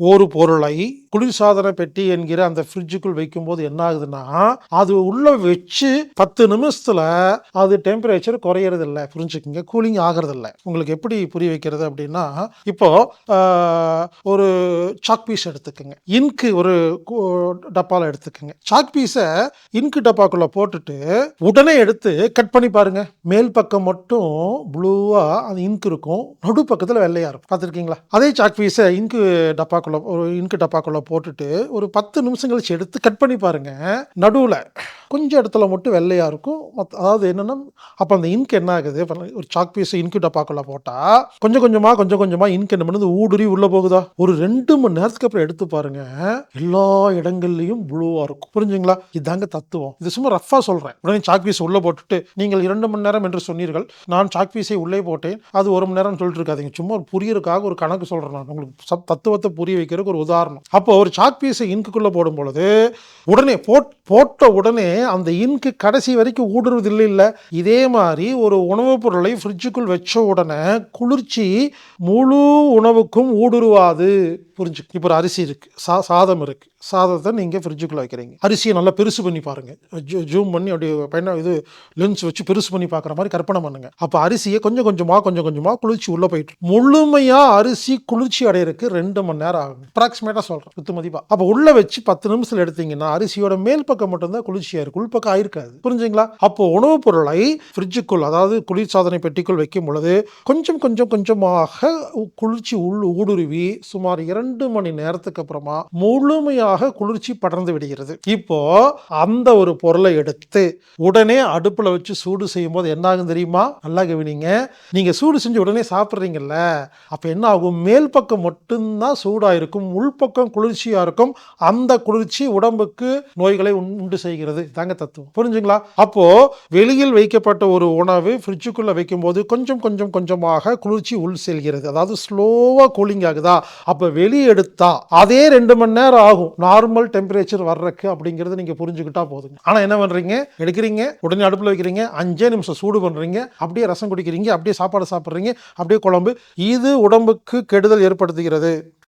ஒரு பொருளை குளிர்சாதன பெட்டி என்கிற அந்த ஃப்ரிட்ஜுக்குள் வைக்கும்போது என்ன ஆகுதுன்னா அது உள்ள வச்சு பத்து நிமிஷத்துல அது டெம்பரேச்சர் குறையறது இல்லை புரிஞ்சுக்குங்க. கூலிங் ஆகிறது இல்லை உங்களுக்கு எப்படி புரிய வைக்கிறது அப்படின்னா இப்போ ஒரு சாக் பீஸ் எடுத்துக்கோங்க. இன்க்கு ஒரு டப்பாவில் எடுத்துக்கோங்க. சாக் பீஸை இன்க்கு டப்பாக்குள்ள போட்டுட்டு உடனே எடுத்து கட் பண்ணி பாருங்க. மேல் பக்கம் மட்டும் ப்ளூவா அந்த இன்க் இருக்கும். நடு பக்கத்தில் வெள்ளையா இருக்கும். பார்த்துருக்கீங்களா? அதே சாக் பீஸை இன்க்கு டப்பாக்குள்ள ஒரு இன்க்கு டப்பாக்குள்ள போட்டுட்டு ஒரு பத்து நிமிஷம் கழிச்சு எடுத்து கட் பண்ணி பாருங்க. நடுவில் கொஞ்சம் இடத்துல மட்டும் வெள்ளையாக இருக்கும். மத்த- அதாவது என்னென்னா அப்போ அந்த இன்க் என்ன ஆகுது? ஒரு சாக் பீஸ் இன்க்கு டப்பாக்குள்ள போட்டால் கொஞ்சம் கொஞ்சமாக கொஞ்சம் கொஞ்சமாக இன்க் என்ன பண்ணுது? ஊடுருவி உள்ளே போகுதா? ஒரு ரெண்டு மணி நேரத்துக்கு அப்புறம் எடுத்து பாருங்க. எல்லா இடங்கள்லையும் ப்ளூவாக இருக்கும். புரிஞ்சுங்களா? இதாங்க தத்துவம். இது சும்மா ரஃபாக சொல்கிறேன் உடனே சாக் பீஸ் உள்ளே போட்டுட்டு நீங்கள் இரண்டு மணி நேரம் என்று சொன்னீர்கள். நான் சாக் பீஸை உள்ளே போட்டேன். அது ஒரு மணி நேரம் சொல்லிட்டு இருக்காதீங்க. சும்மா ஒரு புரியறதுக்காக ஒரு கணக்கு சொல்கிறேன் நான். உங்களுக்கு சப் தத்துவத்தை புரிய வைக்கிறதுக்கு ஒரு உதாரணம். அப்போ ஒரு சாக் பீஸை இன்குக்குள்ளே போடும் பொழுது உடனே போட் போட்ட உடனே அந்த இன்க்கு கடைசி வரைக்கும் ஊடுருவது இல்லை. இல்லை இதே மாதிரி ஒரு உணவுப் பொருளை ஃப்ரிட்ஜுக்குள் வச்ச உடனே குளிர்ச்சி முழு உணவுக்கும் ஊடுருவாது. புரிஞ்சு? இப்போ ஒரு அரிசி இருக்குது சா சாதம் இருக்குது சாதத்தை நீங்கள் ஃப்ரிட்ஜுக்குள்ளே வைக்கிறீங்க. அரிசியை நல்லா பெருசு பண்ணி பாருங்கள் ஜூ ஜூம் பண்ணி அப்படியே பயண இது லென்ஸ் வச்சு பெருசு பண்ணி பார்க்குற மாதிரி கற்பனை பண்ணுங்கள் அப்போ அரிசியை கொஞ்சம் கொஞ்சமாக கொஞ்சம் கொஞ்சமாக குளிர்ச்சி உள்ளே போயிட்டு முழுமையாக அரிசி குளிர்ச்சி அடையிறதுக்கு ரெண்டு மணி நேரம் ஆகும். அப்ராக்சிமேட்டாக சொல்கிறேன் குத்து மதிப்பாக அப்போ உள்ளே வச்சு பத்து நிமிஷத்தில் எடுத்தீங்கன்னா அரிசியோட மேல் பக்கம் மட்டும்தான் குளிர்ச்சியாக இருக்கும். உள்பக்கம் ஆயிருக்காது. புரிஞ்சுங்களா? அப்போ உணவுப் பொருளை ஃப்ரிட்ஜுக்குள் அதாவது குளிர்சாதனை பெட்டிக்குள் வைக்கும் பொழுது கொஞ்சம் கொஞ்சம் கொஞ்சமாக குளிர்ச்சி உள் ஊடுருவி சுமார் இரண்டு மணி நேரத்துக்கு அப்புறமா முழுமையாக குளிர்ச்சி படர்ந்து விடுகிறது. இப்போ அந்த ஒரு பொருளை எடுத்து உடனே அடுப்பில் வச்சு சூடு செய்யும் போது என்ன ஆகும் தெரியுமா? நல்லா கவனிங்க. நீங்க சூடு செஞ்சு உடனே சாப்பிட்றீங்கல்ல அப்போ என்ன ஆகும்? மேல் பக்கம் மட்டும்தான் சூடாக இருக்கும். உள்பக்கம் குளிர் குளிர்ச்சியாக இருக்கும். அந்த குளிர்ச்சி உடம்புக்கு நோய்களை உண்- உண்டு செய்கிறது. தாங்க தத்துவம். புரிஞ்சுங்களா? அப்போது வெளியில் வைக்கப்பட்ட ஒரு உணவு ஃப்ரிட்ஜுக்குள்ளே வைக்கும்போது கொஞ்சம் கொஞ்சம் கொஞ்சமாக குளிர்ச்சி உள் செல்கிறது. அதாவது ஸ்லோவாக கூலிங் ஆகுதா? அப்போ வெளியே எடுத்தா அதே ரெண்டு மணி நேரம் ஆகும். நார்மல் டெம்பரேச்சர் வர்றதுக்கு அப்படிங்கிறது நீங்கள் புரிஞ்சுக்கிட்டா போதுங்க. ஆனால் என்ன பண்ணுறீங்க எடுக்கிறீங்க உடனே அடுப்பில் வைக்கிறீங்க அஞ்சே நிமிஷம் சூடு பண்ணுறீங்க அப்படியே ரசம் குடிக்கிறீங்க அப்படியே சாப்பாடு சாப்பிட்றீங்க அப்படியே குழம்பு. இது உடம்புக்கு கெடுதல் ஏற்படுத்துகிறது.